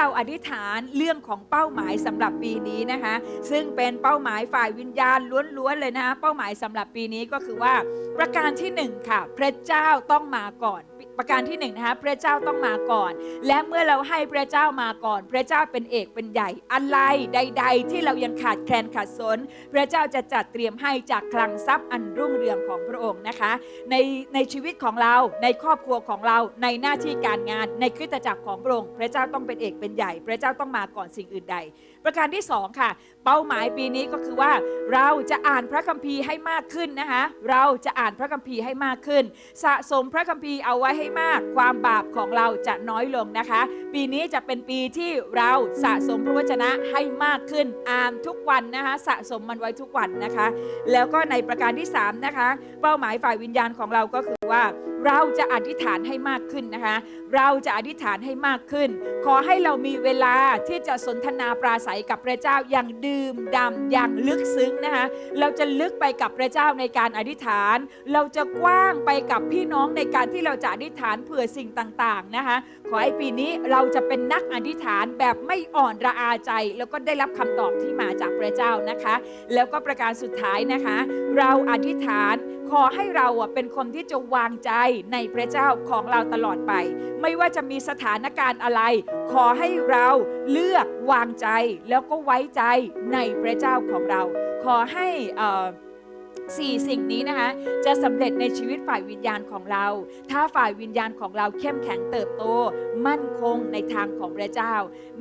เราอธิษฐานเรื่องของเป้าหมายสำหรับปีนี้นะคะ ซึ่งเป็นเป้าหมายฝ่ายวิญญาณล้วนๆเลยนะคะเป้าหมายสำหรับปีนี้ก็คือว่าประการที่หนึ่งค่ะ พระเจ้าต้องมาก่อน ประการที่หนึ่งนะคะพระเจ้าต้องมาก่อน และเมื่อเราให้พระเจ้ามาก่อน พระเจ้าเป็นเอกเป็นใหญ่อะไรใด ๆ ที่เรายังขาดแคลนขาดสน พระเจ้าจะจัดเตรียมให้จากคลังทรัพย์อันรุ่งเรืองของพระองค์นะคะ ในในชีวิตของเราในครอบครัวของเราในหน้าที่การงานในคริสตจักรของพระองค์พระเจ้าต้องเป็นเอกเป็นใหญ่ พระเจ้าต้องมาก่อนสิ่งอื่นใด ประการที่สองค่ะ เป้าหมายปีนี้ก็คือว่าเราจะอ่านพระคัมภีร์ให้มากขึ้นนะคะ เราจะอ่านพระคัมภีร์ให้มากขึ้น สะสมพระคัมภีร์เอาไว้ให้มาก ความบาปของเราจะน้อยลงนะคะ ปีนี้จะเป็นปีที่เราสะสมพระวจนะให้มากขึ้นอ่านทุกวันนะคะสะสมมันไว้ทุกวันนะคะ แล้วก็ในประการที่สามนะคะเป้าหมายฝ่ายวิญญาณของเราก็คือว่า เราจะอธิษฐานให้มากขึ้นนะคะ เราจะอธิษฐานให้มากขึ้น ขอให้เรามีเวลาที่จะสนทนาปราศัยกับพระเจ้าอย่างดื่มด่ำอย่างลึกซึ้งนะคะ เราจะลึกไปกับพระเจ้าในการอธิษฐาน เราจะกว้างไปกับพี่น้องในการที่เราจะอธิษฐานเผื่อสิ่งต่างๆนะคะ ขอให้ปีนี้เราจะเป็นนักอธิษฐานแบบไม่อ่อนระอาใจ แล้วก็ได้รับคำตอบที่มาจากพระเจ้านะคะ แล้วก็ประการสุดท้ายนะคะ เราอธิษฐาน ขอให้เราเป็นคนที่จะวางใจในพระเจ้าของเราตลอดไป ไม่ว่าจะมีสถานการณ์อะไร ขอให้เราเลือกวางใจแล้วก็ไว้ใจในพระเจ้าของเรา ขอให้ สี่สิ่งนี้นะคะจะสำเร็จในชีวิตฝ่ายวิญญาณของเรา ถ้าฝ่ายวิญญาณของเราเข้มแข็งเติบโต มั่นคงในทางของพระเจ้า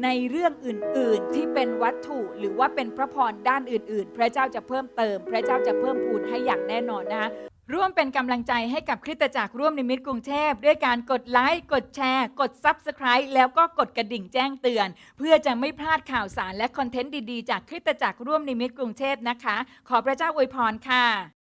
ในเรื่องอื่น ๆ ที่เป็นวัตถุหรือว่าเป็นพระพรด้านอื่น ๆ พระเจ้าจะเพิ่มเติม พระเจ้าจะเพิ่มพูนให้อย่างแน่นอนนะคะ ร่วมเป็นกำลังใจให้กับคริสตจักรร่วมนิมิตกรุงเทพ ด้วยการกดไลค์ กดแชร์ กด Subscribe แล้วก็กดกระดิ่งแจ้งเตือน เพื่อจะไม่พลาดข่าวสารและคอนเทนต์ดีๆ จากคริสตจักรร่วมนิมิตกรุงเทพนะคะ ขอพระเจ้าอวยพรค่ะ